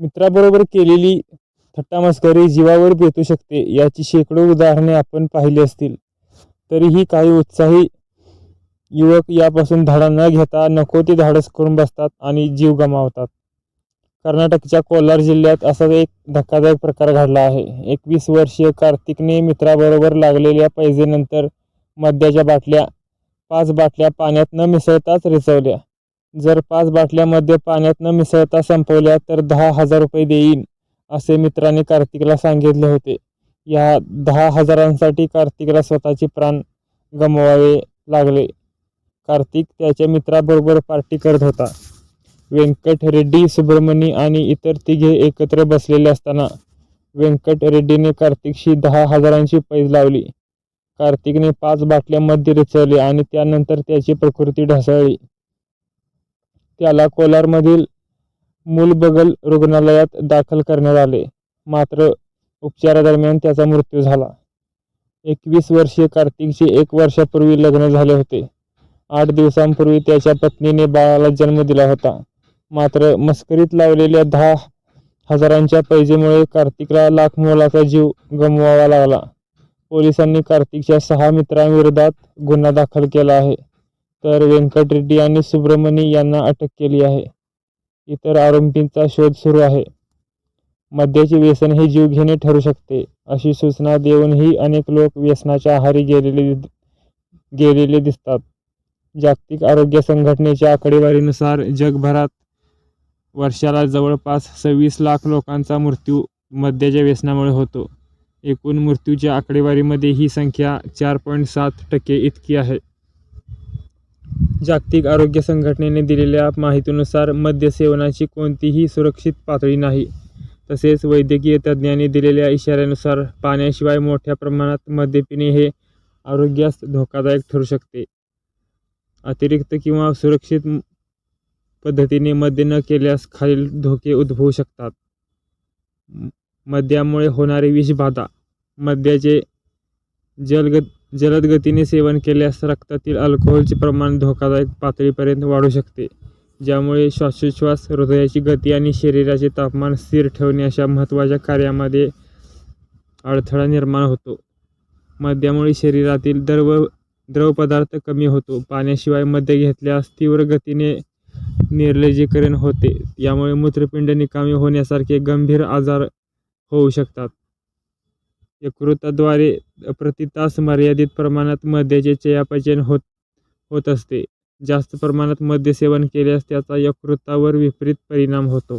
मित्राबरोबर केलेली थट्टामस्करी जीवावर बेतू शकते याची शेकडो उदाहरणे आपण पाहिली असतील. तरीही काही उत्साही युवक यापासून धाडा न घेता नको ते धाडस करून बसतात आणि जीव गमावतात. कर्नाटकच्या कोलार जिल्ह्यात असा एक धक्कादायक प्रकार घडला आहे. एकवीस वर्षीय कार्तिकने मित्राबरोबर लागलेल्या पैजेनंतर मद्याच्या बाटल्या पाच बाटल्या पाण्यात न मिसळताच रिचवल्या जर पाच बाटल्यामध्ये पाण्यात न मिसळता संपवल्या तर दहा हजार रुपये देईन असे मित्राने कार्तिकला सांगितले होते. या दहा हजारांसाठी कार्तिकला स्वतःचे प्राण गमवावे लागले. कार्तिक त्याच्या मित्राबरोबर पार्टी करत होता. व्यंकट रेड्डी सुब्रमणी आणि इतर तिघे एकत्र बसलेले असताना व्यंकट रेड्डीने कार्तिकशी दहा हजारांची पैज लावली. कार्तिकने पाच बाटल्या मध्ये रिचवले आणि त्यानंतर त्याची प्रकृती ढासळली. त्याला कोलारमधील मूलबगल रुग्णालयात दाखल करण्यात आले. मात्र उपचारादरम्यान त्याचा मृत्यू झाला. एकवीस वर्षीय कार्तिकचे एक वर्षापूर्वी लग्न झाले होते. आठ दिवसांपूर्वी त्याच्या पत्नीने बाळाला जन्म दिला होता. मात्र मस्करीत लावलेल्या दहा हजारांच्या पैजेमुळे कार्तिकला लाख मोलाचा जीव गमवावा लागला. पोलिसांनी कार्तिकच्या सहा मित्रांविरोधात गुन्हा दाखल केला आहे. तर व्यंकट रेड्डी आणि सुब्रमणी यांना अटक केली आहे. इतर आरोपींचा शोध सुरू आहे. मद्याचे व्यसन हे जीवघेणे ठरू शकते अशी सूचना देऊनही अनेक लोक व्यसनाच्या आहारी गेलेले गेलेले दिसतात. जागतिक आरोग्य संघटनेच्या आकडेवारीनुसार जगभरात वर्षाला जवळपास सव्वीस लाख लोकांचा मृत्यू मद्याच्या व्यसनामुळे होतो. एकूण मृत्यूच्या आकडेवारीमध्ये ही संख्या चार पॉईंट सात टक्के इतकी आहे. जागतिक आरोग्य संघटनेने दिलेल्या माहितीनुसार मद्यसेवनाची कोणतीही सुरक्षित पातळी नाही. तसेच वैद्यकीय तज्ज्ञांनी दिलेल्या इशाऱ्यानुसार पाण्याशिवाय मोठ्या प्रमाणात मद्य पिणे हे आरोग्यास धोकादायक ठरू शकते. अतिरिक्त किंवा सुरक्षित पद्धतीने मद्य न केल्यास खालील धोके उद्भवू शकतात. मद्यामुळे होणारी विषबाधा मद्याचे जलगत जलद गतीने सेवन केल्यास रक्तातील अल्कोहोलचे प्रमाण धोकादायक पातळीपर्यंत वाढू शकते ज्यामुळे श्वासोच्छ्वास हृदयाची गती आणि शरीराचे तापमान स्थिर ठेवणे अशा महत्त्वाच्या कार्यामध्ये अडथळा निर्माण होतो. मद्यामुळे शरीरातील द्रव द्रवपदार्थ कमी होतो. पाण्याशिवाय मद्य घेतल्यास तीव्र गतीने निर्लजीकरण होते. यामुळे मूत्रपिंड निकामी होण्यासारखे गंभीर आजार होऊ शकतात. यकृताद्वारे प्रति तास मर्यादित प्रमाणात मद्याचे चयापचय होत होत असते जास्त प्रमाणात मद्य सेवन केल्यास त्याचा यकृतावर विपरीत परिणाम होतो.